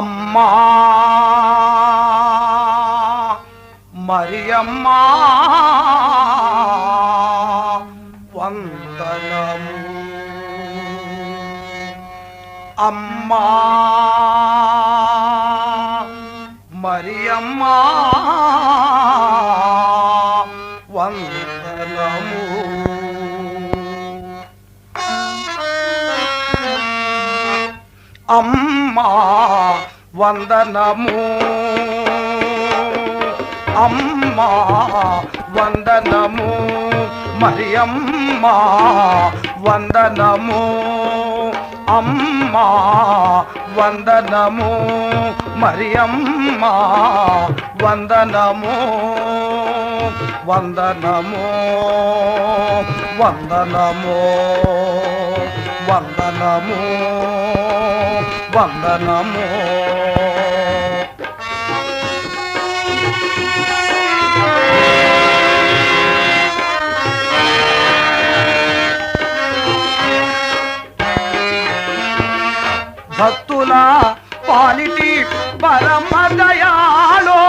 అమ్మా మరియమ్మా. వందనము. అమ్మా. మరియమ్మా. వందనము. అమ్మా. వందనము. అమ్మా వందనము. మరియమ్మా వందనము. అమ్మా వందనము. మరియమ్మా వందనము. వందనము వందనము. వందనము వందనము. భక్తుల పాలిటి పరమదయాలో.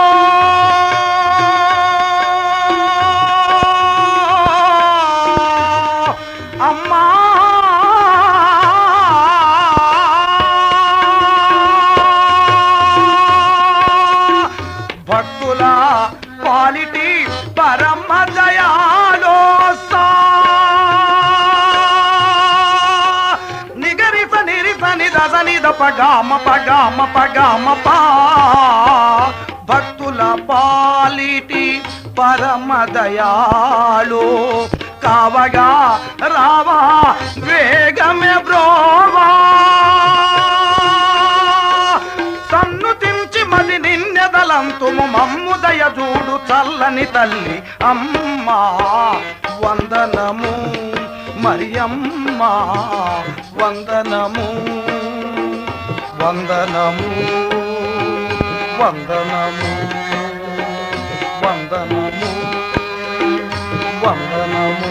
అమ్మా! భక్తుల పాలిటి పరమ సజని దపగామ పగామ పగామ పా. భక్తుల పాలిటి పరమ దయాళు. కావగా రావా వేగమే బ్రోవా. సన్నుతించి మది నిన్నెదలంతుము మమ్ము దయజూడు చల్లని తల్లి అమ్మా. వందనము మరియమ్మా వందనము వందనము వందనము వందనము వందనము.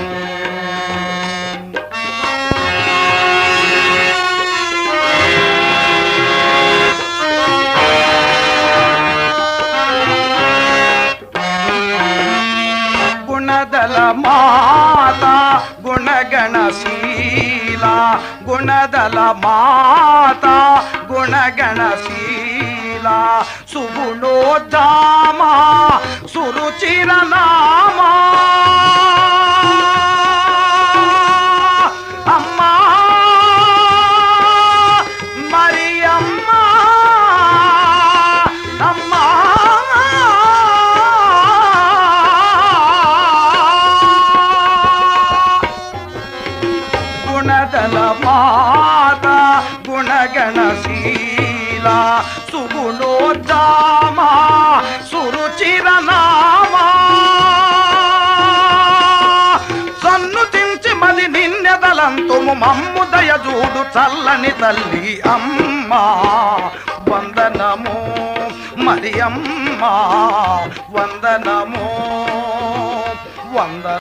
గుణదల మాత గుణగణశీల గుణదల మాత గుణగణశీలా సుగుణోద్ధామా గుణదల మాత గుణగణశీల సుగుణోద్దామ సురుచిర సన్నుతించి మది నిన్నెదలంతుము మమ్ము దయజూడు చల్లని తల్లి అమ్మా వందనము మరి అమ్మా వందనము వంద